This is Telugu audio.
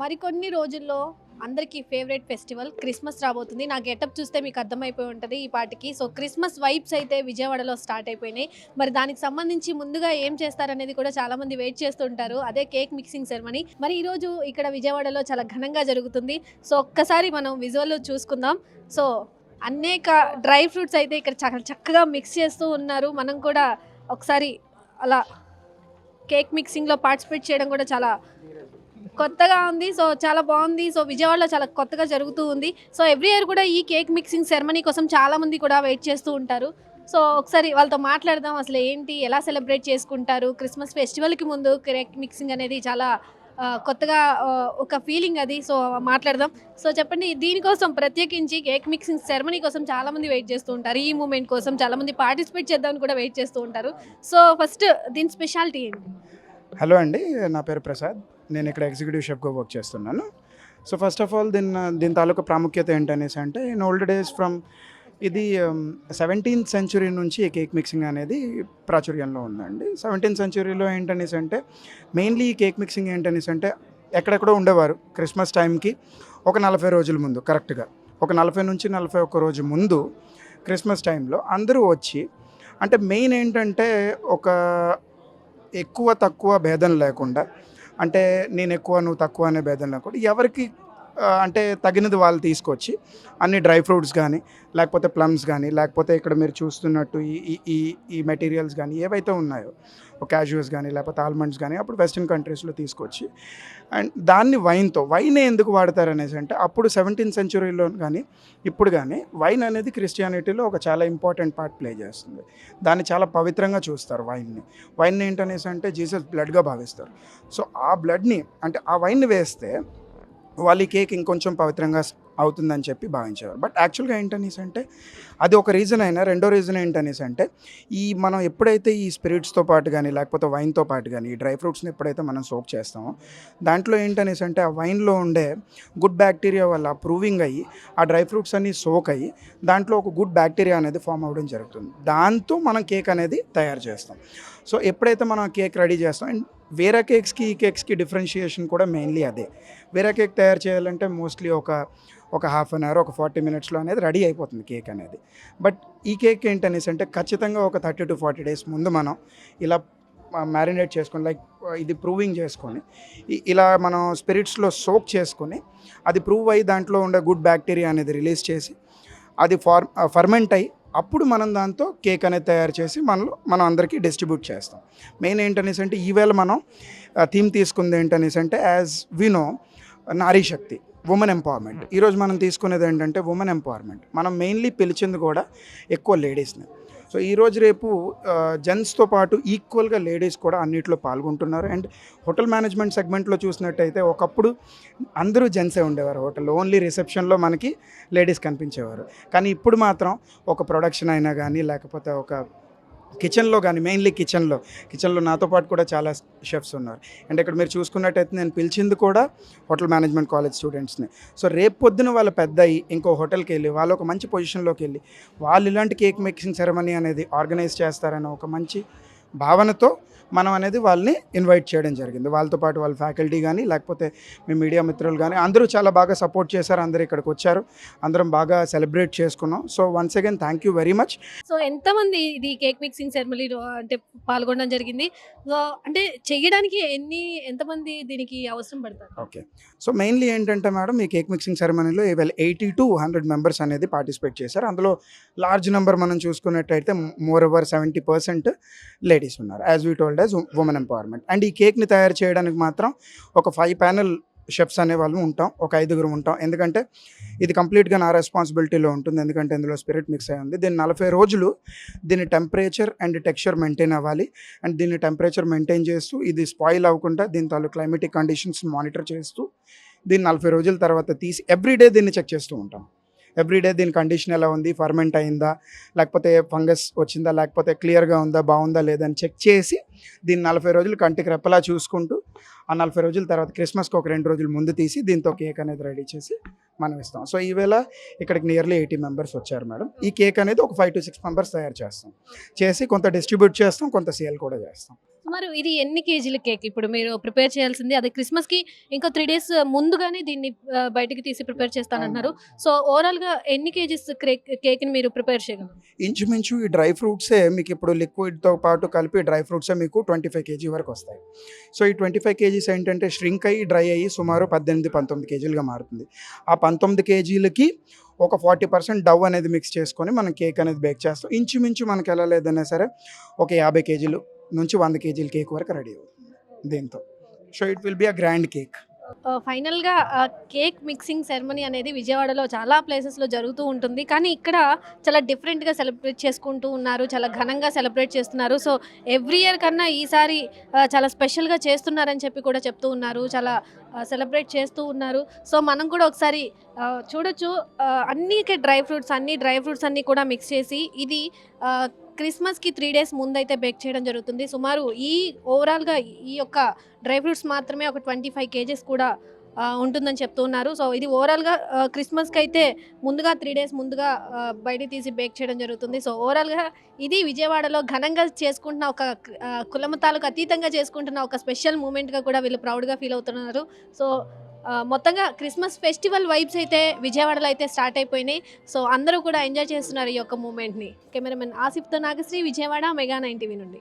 మరికొన్ని రోజుల్లో అందరికీ ఫేవరెట్ ఫెస్టివల్ క్రిస్మస్ రాబోతుంది. నా గెటప్ చూస్తే మీకు అర్థమైపోయి ఉంటుంది ఈ పాటికి. సో క్రిస్మస్ వైబ్స్ అయితే విజయవాడలో స్టార్ట్ అయిపోయినాయి. మరి దానికి సంబంధించి ముందుగా ఏం చేస్తారనేది కూడా చాలా మంది వెయిట్ చేస్తుంటారు. అదే కేక్ మిక్సింగ్ సెరమనీ మరి ఈరోజు ఇక్కడ విజయవాడలో చాలా ఘనంగా జరుగుతుంది. సో ఒక్కసారి మనం విజువల్ చూసుకుందాం. సో అనేక డ్రై ఫ్రూట్స్ అయితే ఇక్కడ చాలా చక్కగా మిక్స్ చేస్తూ ఉన్నారు. మనం కూడా ఒకసారి అలా కేక్ మిక్సింగ్లో పార్టిసిపేట్ చేయడం కూడా చాలా కొత్తగా ఉంది. సో చాలా బాగుంది. సో విజయవాడలో చాలా కొత్తగా జరుగుతూ ఉంది. సో ఎవ్రీ ఇయర్ కూడా ఈ కేక్ మిక్సింగ్ సెరమనీ కోసం చాలా మంది కూడా వెయిట్ చేస్తూ ఉంటారు. సో ఒకసారి వాళ్ళతో మాట్లాడదాం. అసలు ఏంటి? ఎలా సెలబ్రేట్ చేసుకుంటారు? క్రిస్మస్ ఫెస్టివల్కి ముందు కేక్ మిక్సింగ్ అనేది చాలా కొత్తగా ఒక ఫీలింగ్ అది. సో మాట్లాడదాం. సో చెప్పండి దీనికోసం ప్రత్యేకించి కేక్ మిక్సింగ్ సెరమనీ కోసం చాలా మంది వెయిట్ చేస్తూ ఉంటారు. ఈ మూమెంట్ కోసం చాలా మంది పార్టిసిపేట్ చేద్దామని కూడా వెయిట్ చేస్తూ ఉంటారు. సో ఫస్ట్ దీని స్పెషాలిటీ ఏంటి? హలో అండి నా పేరు ప్రసాద్. నేను ఇక్కడ ఎగ్జిక్యూటివ్ షెఫ్గా వర్క్ చేస్తున్నాను. సో ఫస్ట్ ఆఫ్ ఆల్ దీని దీని తాలూకా ప్రాముఖ్యత ఏంటనేసి అంటే ఇన్ ఓల్డ్ డేస్ ఫ్రమ్ ఇది um, సెవెంటీన్త్ సెంచురీ నుంచి కేక్ మిక్సింగ్ అనేది ప్రాచుర్యంలో ఉందండి. సెవెంటీన్త్ సెంచురీలో ఏంటనేసి అంటే మెయిన్లీ ఈ కేక్ మిక్సింగ్ ఏంటనేసి అంటే ఎక్కడెక్కడో ఉండేవారు క్రిస్మస్ టైంకి ఒక నలభై రోజుల ముందు కరెక్ట్గా. ఒక నలభై నుంచి నలభై ఒక్క రోజు ముందు క్రిస్మస్ టైంలో అందరూ వచ్చి అంటే మెయిన్ ఏంటంటే ఒక ఎక్కువ తక్కువ భేదం లేకుండా అంటే నేను ఎక్కువ నువ్వు తక్కువ అనే భేదం లేకుండా ఎవరికి అంటే తగినది వాళ్ళు తీసుకొచ్చి అన్ని డ్రై ఫ్రూట్స్ కానీ లేకపోతే ప్లమ్స్ కానీ లేకపోతే ఇక్కడ మీరు చూస్తున్నట్టు ఈ ఈ- ఈ ఈ మెటీరియల్స్ కానీ ఏవైతే ఉన్నాయో క్యాజువల్స్ కానీ లేకపోతే ఆల్మండ్స్ కానీ అప్పుడు వెస్ట్రన్ కంట్రీస్లో తీసుకొచ్చి అండ్ దాన్ని వైన్తో వైన్ ఎందుకు వాడతారు అనేసి అంటే అప్పుడు సెవెంటీన్త్ సెంచురీలో కానీ ఇప్పుడు కానీ వైన్ అనేది క్రిస్టియానిటీలో ఒక చాలా ఇంపార్టెంట్ పార్ట్ ప్లే చేస్తుంది. దాన్ని చాలా పవిత్రంగా చూస్తారు వైన్ని. వైన్ ఏంటనేసి అంటే జీసస్ బ్లడ్గా భావిస్తారు. సో ఆ బ్లడ్ని అంటే ఆ వైన్ వేస్తే వాళ్ళ ఈ కేక్ ఇంకొంచెం పవిత్రంగా అవుతుందని చెప్పి భావించేవారు. బట్ యాక్చువల్గా ఏంటనేసి అంటే అది ఒక రీజన్ అయినా రెండో రీజన్ ఏంటనేసి అంటే ఈ మనం ఎప్పుడైతే ఈ స్పిరిట్స్తో పాటు కానీ లేకపోతే వైన్తో పాటు కానీ ఈ డ్రై ఫ్రూట్స్ని ఎప్పుడైతే మనం సోక్ చేస్తామో దాంట్లో ఏంటనేసి అంటే ఆ వైన్లో ఉండే గుడ్ బ్యాక్టీరియా వల్ల ప్రూవింగ్ అయ్యి ఆ డ్రై ఫ్రూట్స్ అన్ని సోక్ అయ్యి దాంట్లో ఒక గుడ్ బ్యాక్టీరియా అనేది ఫామ్ అవ్వడం జరుగుతుంది. దాంతో మనం కేక్ అనేది తయారు చేస్తాం. సో ఎప్పుడైతే మనం కేక్ రెడీ చేస్తాం అండ్ వేరే కేక్స్కి ఈ కేక్స్కి డిఫరెన్షియేషన్ కూడా మెయిన్లీ అదే. వేరే కేక్ తయారు చేయాలంటే మోస్ట్లీ ఒక ఒక హాఫ్ అన్ అవర్ ఒక ఫార్టీ మినిట్స్లో అనేది రెడీ అయిపోతుంది కేక్ అనేది. బట్ ఈ కేక్ ఏంటనేసి అంటే ఖచ్చితంగా ఒక థర్టీ టు ఫార్టీ డేస్ ముందు మనం ఇలా మ్యారినేట్ చేసుకొని లైక్ ఇది ప్రూవింగ్ చేసుకొని ఇలా మనం స్పిరిట్స్లో సోక్ చేసుకొని అది ప్రూవ్ అయ్యి దాంట్లో ఉండే గుడ్ బ్యాక్టీరియా అనేది రిలీజ్ చేసి అది ఫార్ ఫర్మెంట్ అయ్యి అప్పుడు మనం దాంతో కేక్ అనేది తయారు చేసి మనలో మనం అందరికీ డిస్ట్రిబ్యూట్ చేస్తాం. మెయిన్ ఏంటనేసి అంటే ఈవేళ మనం థీమ్ తీసుకుంది ఏంటనేసి అంటే యాజ్ వినో నారీ శక్తి. ఉమెన్ ఎంపవర్మెంట్ ఈరోజు మనం తీసుకునేది ఏంటంటే ఉమెన్ ఎంపవర్మెంట్ మనం మెయిన్లీ పిలిచింది కూడా ఎక్కువ లేడీస్ని సో ఈరోజు రేపు జెంట్స్తో పాటు ఈక్వల్గా లేడీస్ కూడా అన్నిట్లో పాల్గొంటున్నారు. అండ్ హోటల్ మేనేజ్మెంట్ సెగ్మెంట్లో చూసినట్టయితే ఒకప్పుడు అందరూ జెంట్సే ఉండేవారు. హోటల్లో ఓన్లీ రిసెప్షన్లో మనకి లేడీస్ కనిపించేవారు. కానీ ఇప్పుడు మాత్రం ఒక ప్రొడక్షన్ అయినా కానీ లేకపోతే ఒక కిచెన్లో కానీ మెయిన్లీ కిచెన్లో కిచెన్లో నాతో పాటు కూడా చాలా షెఫ్స్ ఉన్నారు. అండ్ ఇక్కడ మీరు చూసుకున్నట్టయితే నేను పిలిచింది కూడా హోటల్ మేనేజ్మెంట్ కాలేజ్ స్టూడెంట్స్ని సో రేపు పొద్దున వాళ్ళ పెద్ద అయ్యి ఇంకో హోటల్కి వెళ్ళి వాళ్ళు ఒక మంచి పొజిషన్లోకి వెళ్ళి వాళ్ళు ఇలాంటి కేక్ మేకింగ్ సెరమనీ అనేది ఆర్గనైజ్ చేస్తారని ఒక మంచి భావనతో మనం అనేది వాళ్ళని ఇన్వైట్ చేయడం జరిగింది. వాళ్ళతో పాటు వాళ్ళ ఫ్యాకల్టీ కానీ లేకపోతే మీ మీడియా మిత్రులు కానీ అందరూ చాలా బాగా సపోర్ట్ చేశారు. అందరూ ఇక్కడికి వచ్చారు. అందరం బాగా సెలబ్రేట్ చేసుకున్నాం. So once again thank you very much so ఎంతమంది ఇది కేక్ మిక్సింగ్ సెరమనీలో అంటే పాల్గొనడం జరిగింది? సో అంటే చెయ్యడానికి ఎన్ని ఎంతమంది దీనికి అవసరం పడతారు? ఓకే సో మెయిన్లీ ఏంటంటే మేడం ఈ కేక్ మిక్సింగ్ సెరమనీలో ఇవాళ ఎయిటీ టు హండ్రెడ్ మెంబర్స్ అనేది పార్టిసిపేట్ చేశారు. అందులో లార్జ్ నెంబర్ మనం చూసుకున్నట్టయితే more over seventy percent ladies ఉన్నారు. As we told as women empowerment and ఈ కేక్ని తయారు చేయడానికి మాత్రం ఒక ఫైవ్ ప్యానల్ షెఫ్స్ అనే వాళ్ళు ఉంటాం. ఒక ఐదుగురు ఉంటాం. ఎందుకంటే ఇది కంప్లీట్గా నా రెస్పాన్సిబిలిటీలో ఉంటుంది. ఎందుకంటే ఇందులో స్పిరిట్ మిక్స్ అయి ఉంది. దీన్ని నలభై రోజులు దీని టెంపరేచర్ అండ్ టెక్స్చర్ మెయింటైన్ అవ్వాలి. అండ్ దీన్ని టెంపరేచర్ మెయింటైన్ చేస్తూ ఇది స్పాయిల్ అవ్వకుండా దీని తాలూ క్లైమేటిక్ కండిషన్స్ మానిటర్ చేస్తూ దీన్ని నలభై రోజుల తర్వాత తీసి ఎవ్రీడే దీన్ని చెక్ చేస్తూ ఉంటాం. ఎవ్రీడే దీని కండిషన్ ఎలా ఉంది? ఫర్మెంట్ అయిందా? లేకపోతే ఫంగస్ వచ్చిందా? లేకపోతే క్లియర్గా ఉందా? బాగుందా? లేదని చెక్ చేసి దీన్ని నలభై రోజులు కంటికి రెప్పలా చూసుకుంటూ ఆ నలభై రోజుల తర్వాత క్రిస్మస్కి ఒక రెండు రోజులు ముందు తీసి దీంతో కేక్ అనేది రెడీ చేసి మనం ఇస్తాం. సో ఈవేళ ఇక్కడికి నియర్లీ ఎయిటీ మెంబర్స్ వచ్చారు మేడం. ఈ కేక్ అనేది ఒక ఫైవ్ టు సిక్స్ మెంబర్స్ తయారు చేస్తాం. చేసి కొంత డిస్ట్రిబ్యూట్ చేస్తాం కొంత సేల్ కూడా చేస్తాం. సుమారు ఇది ఎన్ని కేజీల కేక్? ఇప్పుడు మీరు ప్రిపేర్ చేయాల్సింది అది క్రిస్మస్కి ఇంకో త్రీ డేస్ ముందుగానే దీన్ని బయటికి తీసి ప్రిపేర్ చేస్తానంటున్నారు సో ఓవరాల్గా ఎన్ని కేజీస్ కేక్ని మీరు ప్రిపేర్ చేయగలరు? ఇంచుమించు ఈ డ్రై ఫ్రూట్సే మీకు ఇప్పుడు లిక్విడ్తో పాటు కలిపి డ్రై ఫ్రూట్సే మీకు ట్వంటీ ఫైవ్ కేజీ వరకు వస్తాయి. సో ఈ ట్వంటీ ఫైవ్ కేజీస్ ఏంటంటే ష్రింక్ అయ్యి డ్రై అయ్యి సుమారు పద్దెనిమిది పంతొమ్మిది కేజీలుగా మారుతుంది. ఆ పంతొమ్మిది కేజీలకి ఒక ఫార్టీ పర్సెంట్ డవ్ అనేది మిక్స్ చేసుకొని మనం కేక్ అనేది బేక్ చేస్తాం. ఇంచుమించు మనకి ఎలా లేదన్నా సరే ఒక యాభై కేజీలు నుంచి వంద కేజీల కేక్ వరకు రెడీ అవుతుంది దీంతో. So it will be a grand cake ఫైనల్గా కేక్ మిక్సింగ్ సెరమనీ అనేది విజయవాడలో చాలా ప్లేసెస్లో జరుగుతూ ఉంటుంది. కానీ ఇక్కడ చాలా డిఫరెంట్గా సెలబ్రేట్ చేసుకుంటూ ఉన్నారు చాలా ఘనంగా సెలబ్రేట్ చేస్తున్నారు. సో ఎవ్రీ ఇయర్ కన్నా ఈసారి uh, చాలా స్పెషల్గా చేస్తున్నారని చెప్పి కూడా చెప్తూ ఉన్నారు. చాలా సెలబ్రేట్ చేస్తూ ఉన్నారు. సో మనం కూడా ఒకసారి చూడొచ్చు. అన్నికే డ్రై ఫ్రూట్స్ అన్ని డ్రై ఫ్రూట్స్ అన్నీ కూడా మిక్స్ చేసి ఇది క్రిస్మస్కి త్రీ డేస్ ముందైతే బేక్ చేయడం జరుగుతుంది. సుమారు ఈ ఓవరాల్గా ఈ యొక్క డ్రై ఫ్రూట్స్ మాత్రమే ఒక ట్వంటీ ఫైవ్ కేజెస్ కూడా ఉంటుందని చెప్తూ ఉన్నారు. సో ఇది ఓవరాల్గా క్రిస్మస్కి అయితే ముందుగా త్రీ డేస్ ముందుగా బయట బయటికి తీసి బేక్ చేయడం జరుగుతుంది. సో ఓవరాల్గా ఇది విజయవాడలో ఘనంగా చేసుకుంటున్న ఒక ఆ, కులమతాలకు అతీతంగా చేసుకుంటున్న ఒక స్పెషల్ మూమెంట్గా కూడా వీళ్ళు ప్రౌడ్గా ఫీల్ అవుతున్నారు. సో మొత్తంగా క్రిస్మస్ ఫెస్టివల్ వైబ్స్ అయితే విజయవాడలో అయితే స్టార్ట్ అయిపోయినాయి. సో అందరూ కూడా ఎంజాయ్ చేస్తున్నారు ఈ యొక్క మూమెంట్ని cameraman ఆసిఫ్తో Nagasri Vijayawada mega nine TV నుండి.